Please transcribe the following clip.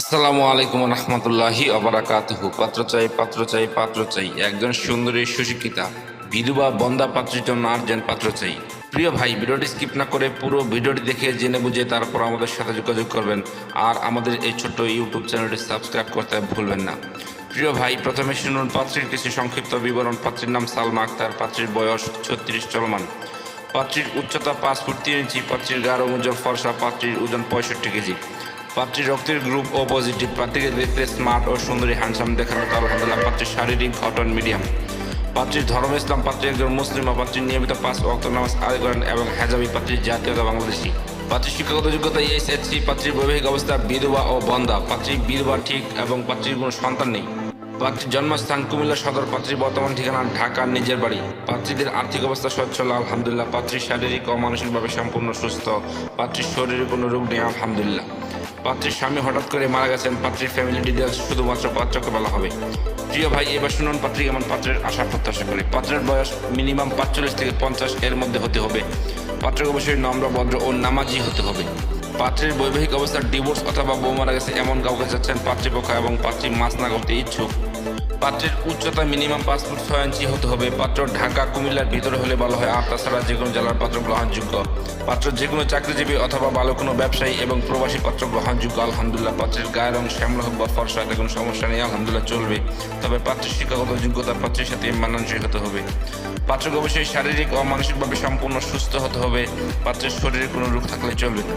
আসসালামু আলাইকুম রহমতুল্লাহি অবরাকাতহু পাত্র চাই পাত্র চাই পাত্র চাই। একজন সুন্দরী সুশিক্ষিতা, বিধবা, বন্দা পাত্রের জন্য আর্জেন্ট পাত্র চাই। প্রিয় ভাই, ভিডিওটি স্কিপ না করে পুরো ভিডিওটি দেখে জেনে বুঝে তারপর আমাদের সাথে যোগাযোগ করবেন। আর আমাদের এই ছোট্ট ইউটিউব চ্যানেলটি সাবস্ক্রাইব করতে ভুলবেন না। প্রিয় ভাই, প্রথমে শুনুন পাত্রীর কিছু সংক্ষিপ্ত বিবরণ। পাত্রীর নাম সালমা আক্তার, পাত্রীর বয়স ছত্রিশ চলমান। পাত্রীর উচ্চতা পাঁচ ফুট তিন ইঞ্চি, পাত্রীর গাঢ় উজ্জ্বল ফর্সা, পাত্রীর ওজন পঁয়ষট্টি কেজি। পাত্রীর রক্তের গ্রুপ ও পজিটিভ পাত্রীকে দেখতে স্মার্ট ও সুন্দরী হ্যান্ডসাম কারণ আলহামদুলিল্লাহ পাত্রীর শারীরিক গঠন মিডিয়াম। পাত্রীর ধর্ম ইসলাম পাত্রী একজন মুসলিম ও পাত্রীর নিয়মিত পাঁচ অক্ত নামাজ আদায় করেন এবং হেজাবি পাত্রীর জাতীয়তা বাংলাদেশি। পাত্রীর শিক্ষাগত যোগ্যতা এসএসসি পাত্রীর বৈবাহিক অবস্থা বিধবা ও বন্দা। পাত্রীর বিধবা ঠিক এবং পাত্রীর কোনো সন্তান নেই। পাত্রীর জন্মস্থান কুমিল্লা সদর পাত্রীর বর্তমান ঠিকানা ঢাকার নিজের বাড়ি। পাত্রীদের আর্থিক অবস্থা সচ্ছল আলহামদুলিল্লাহ। পাত্রীর শারীরিক ও মানসিকভাবে সম্পূর্ণ সুস্থ। পাত্রীর শরীরে কোনো রোগ নেই, আলহামদুলিল্লাহ। পাত্রীর স্বামী হঠাৎ করে মারা গেছেন, পাত্রীর ফ্যামিলি ডিটেলস শুধুমাত্র পাত্রকে বলা হবে। প্রিয় ভাই, এবার শুনুন পাত্রী কেমন পাত্রের আশা প্রত্যাশা করে। পাত্রের বয়স মিনিমাম পাঁচচল্লিশ থেকে পঞ্চাশ, এর মধ্যে হতে হবে। পাত্রকে অবশ্যই নম্র, ভদ্র ও নামাজি হতে হবে। পাত্রের বৈবাহিক অবস্থার ডিভোর্স অথবা বউ মারা গেছে, এমন কাউকে যাচ্ছেন পাত্রীপক্ষ এবং পাত্রী মাছ না করতে ইচ্ছুক। পাত্রের উচ্চতা মিনিমাম পাঁচ ফুট ছয় ইঞ্চি হতে হবে। পাত্র ঢাকা, কুমিল্লার ভিতরে হলে ভালো হয়। আর তাছাড়া যে কোনো জেলার পাত্র গ্রহণযোগ্য। পাত্র যে কোনো চাকরিজীবী অথবা ভালো কোনো ব্যবসায়ী এবং প্রবাসী পাত্র গ্রহণযোগ্য। আলহামদুলিল্লাহ, পাত্রের গায়ের রং শ্যামলা হোক বা ফর্সা এতে কোনো সমস্যা নেই। আলহামদুলিল্লাহ, চলবে। তবে পাত্রের শিক্ষাগত যোগ্যতা পাত্রের সাথে মানানসই হতে হবে। পাত্রকে অবশ্যই শারীরিক ও মানসিকভাবে সম্পূর্ণ সুস্থ হতে হবে। পাত্রের শরীরে কোনো রোগ থাকলে চলবে না।